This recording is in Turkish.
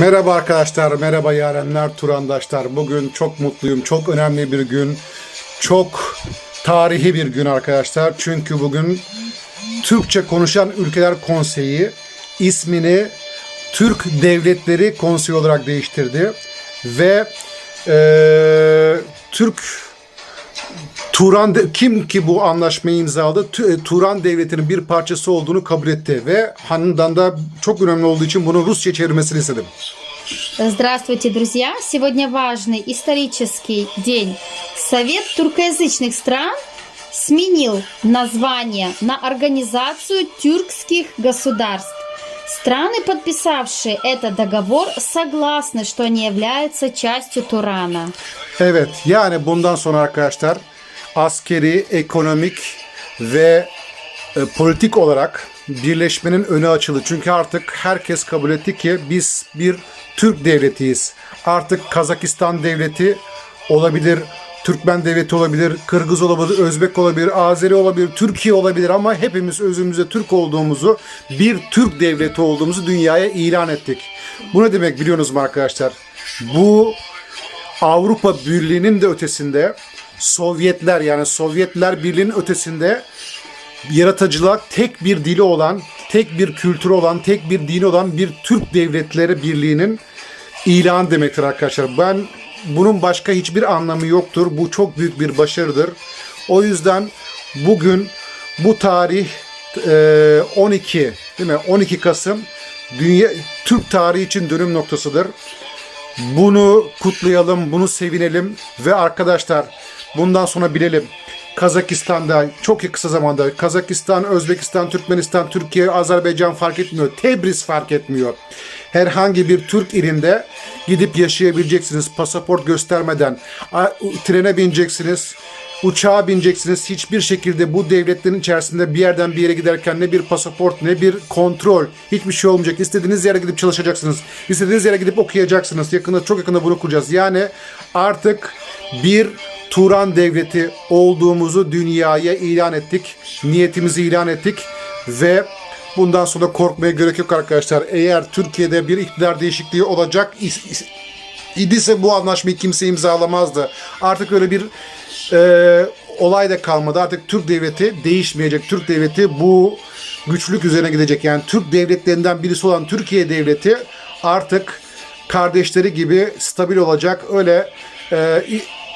Merhaba arkadaşlar, merhaba yarenler, turandaşlar. Bugün çok mutluyum, çok önemli bir gün. Çok tarihi bir gün arkadaşlar. Çünkü bugün Türkçe konuşan ülkeler konseyi ismini Türk Devletleri Konseyi olarak değiştirdi. Ve eee, Türk Turan de- kim ki bu anlaşmayı imzaladı? Tü- e, Turan devletinin bir parçası olduğunu kabul etti ve Han'dan da çok önemli olduğu için bunu Rusça çevirmesini istedim. Здравствуйте, друзья! Сегодня важный исторический день. Совет туркоязычных стран сменил название на Организацию тюркских государств. Страны, подписавшие этот договор, согласны, что они являются частью Турана. Evet yani bundan sonra arkadaşlar askeri, ekonomik ve e, politik olarak birleşmenin önü açıldı. Çünkü artık herkes kabul etti ki biz bir Türk devletiyiz. Artık Kazakistan devleti olabilir, Türkmen devleti olabilir, Kırgız olabilir, Özbek olabilir, Azeri olabilir, Türkiye olabilir ama hepimiz özümüzde Türk olduğumuzu, bir Türk devleti olduğumuzu dünyaya ilan ettik. Bu ne demek biliyorsunuz mu arkadaşlar? Bu Avrupa Birliği'nin de ötesinde Sovyetler yani Sovyetler Birliği'nin ötesinde yaratıcılığa tek bir dili olan, tek bir kültürü olan, tek bir dini olan bir Türk Devletleri Birliği'nin ilan demektir arkadaşlar. Ben bunun başka hiçbir anlamı yoktur. Bu çok büyük bir başarıdır. O yüzden bugün bu tarih e, 12 değil mi? 12 Kasım dünya Türk tarihi için dönüm noktasıdır. Bunu kutlayalım, bunu sevinelim ve arkadaşlar bundan sonra bilelim. Kazakistan'da çok kısa zamanda Kazakistan, Özbekistan, Türkmenistan, Türkiye, Azerbaycan fark etmiyor. Tebriz fark etmiyor. Herhangi bir Türk ilinde gidip yaşayabileceksiniz pasaport göstermeden. Trene bineceksiniz, uçağa bineceksiniz. Hiçbir şekilde bu devletlerin içerisinde bir yerden bir yere giderken ne bir pasaport ne bir kontrol hiçbir şey olmayacak. İstediğiniz yere gidip çalışacaksınız. İstediğiniz yere gidip okuyacaksınız. Yakında çok yakında bunu kuracağız. Yani artık bir Turan devleti olduğumuzu dünyaya ilan ettik. Niyetimizi ilan ettik ve bundan sonra korkmaya gerek yok arkadaşlar. Eğer Türkiye'de bir iktidar değişikliği olacak idiyse bu anlaşmayı kimse imzalamazdı. Artık öyle bir e, olay da kalmadı. Artık Türk devleti değişmeyecek. Türk devleti bu güçlük üzerine gidecek. Yani Türk devletlerinden birisi olan Türkiye devleti artık kardeşleri gibi stabil olacak. Öyle e,